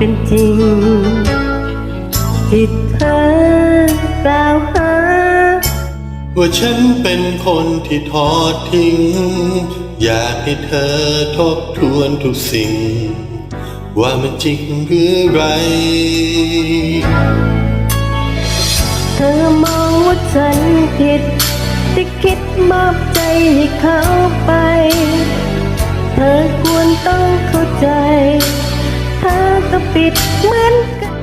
รื่องจริง ที่เธอกล่าวหา ว่าฉันเป็นคนที่ทอดทิ้ง อยากให้เธอทบทวนทุกสิ่ง ว่ามันจริงหรือไร เธอมองว่าฉันผิดที่คิดมอบใจให้เขาไป เธอควรต้องเข้าใจ ปิดเหมือนกัน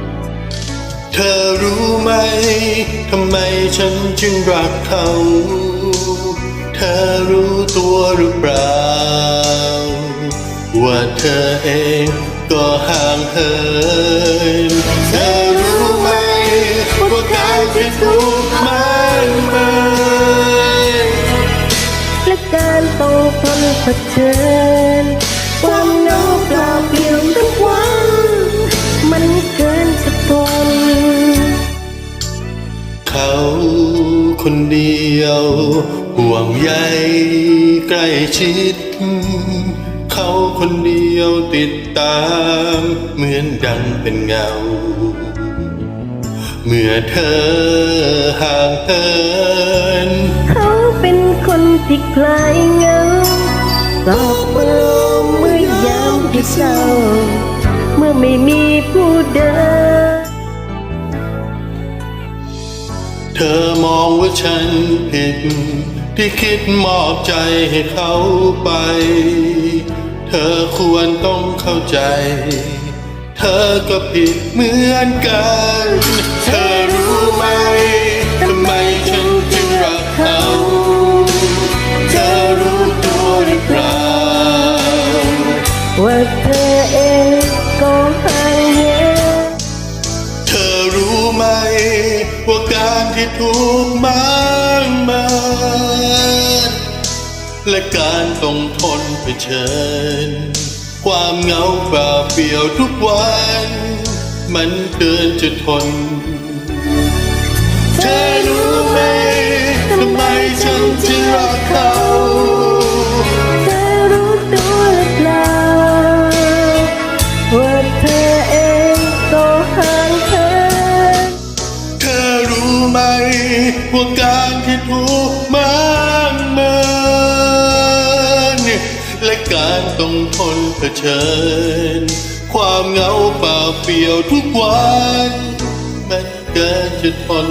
เธอรู้ไหมทำไมฉันจึงรักเขา เธอรู้ตัวหรือเปล่า ว่าเธอเองก็ห่างเหินเธอรู้ไหมว่าการที่ถูกมันมินและการต้องทนเผชิญ คนเดียว ห่วงใยใกล้ชิด เขาคนเดียวติดตาม เหมือนดังเป็นเงา เมื่อเธอห่างเหินเขาเป็นคนที่คลายเหงาปลอบประโลมเมื่อยามที่เศร้า เมื่อไม่มีผู้เดินเธอม องว่าฉันผิด ที่คิดมอบใจให้เขาไป เธอควรต้องเข้าใจ เธอก็ผิดเหมือนกัน เธอรู้ไหมทำไมฉันจึงรักเขาเธอรู้ตัวหรือเปล่าว่าเธอ การที่ถูกมันมาและการต้องทนเผชิญ ความเหงาเปล่าเปลี่ยวทุกวัน มันเกินจะทน เธอรู้ไหมทำไมฉันจึงรักเขา ว่าการที่ถูกมากมานและการต้องทนเผชิญ ความเหงาเปล่าเปลี่ยวทุกวัน มันเกินจะทน